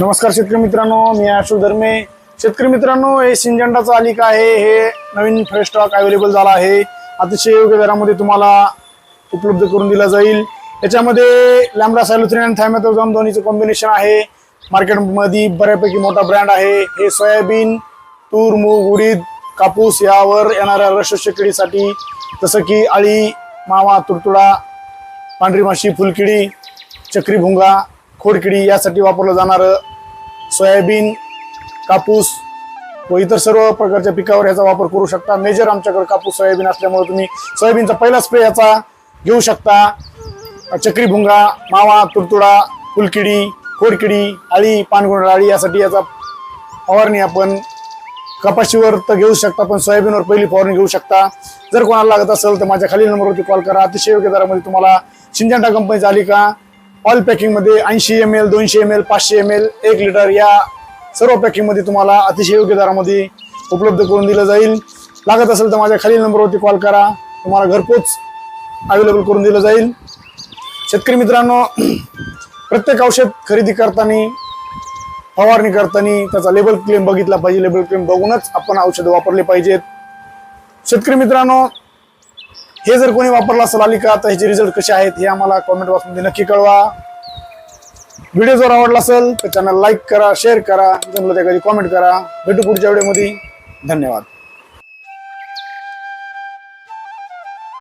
नमस्कार शेतकरी मित्रांनो मी अशोक धर्मे. शेतकरी मित्रांनो हे सिंजंडाचा अलिका आहे हे नवीन फ्रेश स्टॉक अवेलेबल झाला आहे. अतिशय योग्य दरामध्ये तुम्हाला उपलब्ध करून दिला जाईल. याच्यामध्ये लॅमडा सॅलोथ्रिन आणि थायमॅथोझाम दोन्हीचं कॉम्बिनेशन आहे. मार्केटमध्ये बऱ्यापैकी मोठा ब्रँड आहे. हे सोयाबीन तूर मूग उडीद कापूस यावर येणाऱ्या रस शेकडीसाठी जसं की आळी मावा तुडतुडा पांढरी माशी फुलकिडी चक्री भुंगा खोडकिडी यासाठी वापरलं जाणारं सोयाबीन कापूस व इतर सर्व प्रकारच्या पिकावर याचा वापर करू शकता. मेजर आमच्याकडे कापूस सोयाबीन असल्यामुळे तुम्ही सोयाबीनचा पहिला स्प्रे याचा घेऊ शकता. चक्री भुंगा मावा तुडतुडा फुलकिडी खोडकिडी आळी पानगुंड आळी यासाठी याचा फवारणी आपण कपाशीवर तर घेऊ शकता पण सोयाबीनवर पहिली फवारणी घेऊ शकता. जर कोणाला लागत असेल तर माझ्या खालील नंबरवरती कॉल करा. अतिशय योग्य दरामध्ये तुम्हाला सिंजंटा कंपनीचा आली का? ऑल पॅकिंगमध्ये ऐंशी एम एल दोनशे एम एल पाचशे एम एल एक लिटर या सर्व पॅकिंगमध्ये तुम्हाला अतिशय योग्य दरामध्ये उपलब्ध करून दिलं जाईल. लागत असेल तर माझ्या खालील नंबरवरती कॉल करा. तुम्हाला घरपोच अवेलेबल करून दिलं जाईल. शेतकरी मित्रांनो प्रत्येक औषध खरेदी करताना फवारणी करताना त्याचा लेबल क्लेम बघितला पाहिजे. लेबल क्लेम बघूनच आपण औषधं वापरले पाहिजेत. शेतकरी मित्रांनो हे जर कोणी वापरलं असेल आली का तर ह्याचे रिझल्ट कसे आहेत हे आम्हाला कॉमेंट बॉक्समध्ये नक्की कळवा. व्हिडिओ जर आवडला असेल तर चॅनल लाईक करा शेअर करा. जमलं त्या कधी कॉमेंट करा. भेटू पुढच्या व्हिडिओमध्ये धन्यवाद.